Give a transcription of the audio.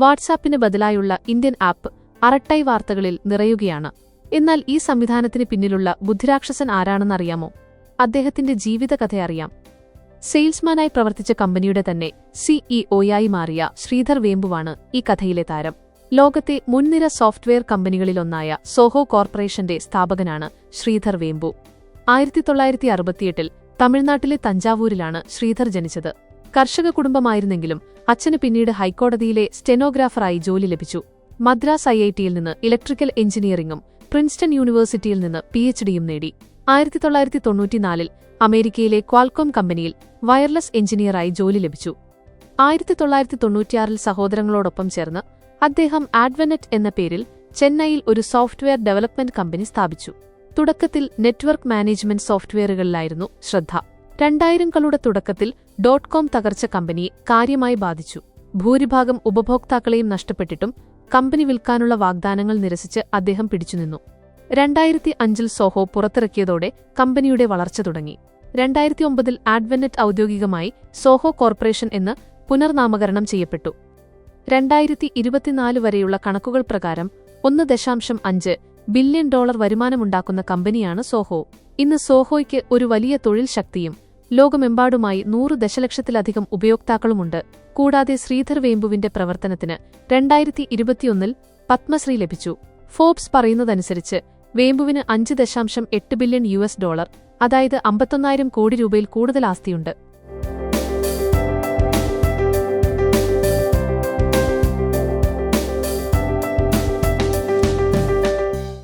വാട്സാപ്പിന് ബദലായുള്ള Indian app Arattai വാർത്തകളിൽ നിറയുകയാണ്. എന്നാൽ ഈ സംവിധാനത്തിന് പിന്നിലുള്ള ബുദ്ധിരാക്ഷസൻ ആരാണെന്നറിയാമോ? അദ്ദേഹത്തിന്റെ ജീവിതകഥ അറിയാം. സെയിൽസ്മാനായി പ്രവർത്തിച്ച കമ്പനിയുടെ തന്നെ സിഇഒയായി മാറിയ ശ്രീധർ വേമ്പുവാണ് ഈ കഥയിലെ താരം. ലോകത്തെ മുൻനിര സോഫ്റ്റ്വെയർ കമ്പനികളിലൊന്നായ സോഹോ കോർപ്പറേഷന്റെ സ്ഥാപകനാണ് ശ്രീധർ വേമ്പു. ആയിരത്തി തൊള്ളായിരത്തി അറുപത്തിയെട്ടിൽ തമിഴ്നാട്ടിലെ തഞ്ചാവൂരിലാണ് ശ്രീധർ ജനിച്ചത്. കർഷക കുടുംബമായിരുന്നെങ്കിലും അച്ഛന് പിന്നീട് ഹൈക്കോടതിയിലെ സ്റ്റെനോഗ്രാഫറായി ജോലി ലഭിച്ചു. മദ്രാസ് ഐ ഐ ടിയിൽ നിന്ന് ഇലക്ട്രിക്കൽ എഞ്ചിനീയറിംഗും പ്രിൻസ്റ്റൺ യൂണിവേഴ്സിറ്റിയിൽ നിന്ന് പി എച്ച് ഡിയും നേടി. ആയിരത്തി തൊള്ളായിരത്തി തൊണ്ണൂറ്റിനാലിൽ അമേരിക്കയിലെ ക്വാൽകോം കമ്പനിയിൽ വയർലെസ് എഞ്ചിനീയറായി ജോലി ലഭിച്ചു. ആയിരത്തി തൊള്ളായിരത്തി തൊണ്ണൂറ്റിയാറിൽ സഹോദരങ്ങളോടൊപ്പം ചേർന്ന് അദ്ദേഹം ആഡ്വനെറ്റ് എന്ന പേരിൽ ചെന്നൈയിൽ ഒരു സോഫ്റ്റ്വെയർ ഡെവലപ്മെന്റ് കമ്പനി സ്ഥാപിച്ചു. തുടക്കത്തിൽ നെറ്റ്വർക്ക് മാനേജ്മെന്റ് സോഫ്റ്റ്വെയറുകളിലായിരുന്നു ശ്രദ്ധ. രണ്ടായിരങ്ങളുടെ തുടക്കത്തിൽ ഡോട്ട് കോം തകർച്ച കമ്പനിയെ കാര്യമായി ബാധിച്ചു. ഭൂരിഭാഗം ഉപഭോക്താക്കളെയും നഷ്ടപ്പെട്ടിട്ടും കമ്പനി വിൽക്കാനുള്ള വാഗ്ദാനങ്ങൾ നിരസിച്ച് അദ്ദേഹം പിടിച്ചുനിന്നു. രണ്ടായിരത്തി അഞ്ചിൽ സോഹോ പുറത്തിറക്കിയതോടെ കമ്പനിയുടെ വളർച്ച തുടങ്ങി. രണ്ടായിരത്തി ഒമ്പതിൽ ആഡ്വെനറ്റ് ഔദ്യോഗികമായി സോഹോ കോർപ്പറേഷൻ എന്ന് പുനർനാമകരണം ചെയ്യപ്പെട്ടു. രണ്ടായിരത്തി ഇരുപത്തിനാല് വരെയുള്ള കണക്കുകൾ പ്രകാരം ഒന്ന് ദശാംശം അഞ്ച് ബില്യൺ ഡോളർ വരുമാനമുണ്ടാക്കുന്ന കമ്പനിയാണ് സോഹോ. ഇന്ന് സോഹോയ്ക്ക് ഒരു വലിയ തൊഴിൽ ശക്തിയും ലോകമെമ്പാടുമായി നൂറ് ദശലക്ഷത്തിലധികം ഉപയോക്താക്കളുമുണ്ട്. കൂടാതെ ശ്രീധർ വേമ്പുവിന്റെ പ്രവർത്തനത്തിന് രണ്ടായിരത്തി ഇരുപത്തിയൊന്നിൽ പത്മശ്രീ ലഭിച്ചു. ഫോബ്സ് പറയുന്നതനുസരിച്ച് വേമ്പുവിന് അഞ്ച് ദശാംശം എട്ട് ബില്യൺ യു എസ് ഡോളർ അതായത് അമ്പത്തൊന്നായിരം കോടി രൂപയിൽ കൂടുതൽ ആസ്തിയുണ്ട്.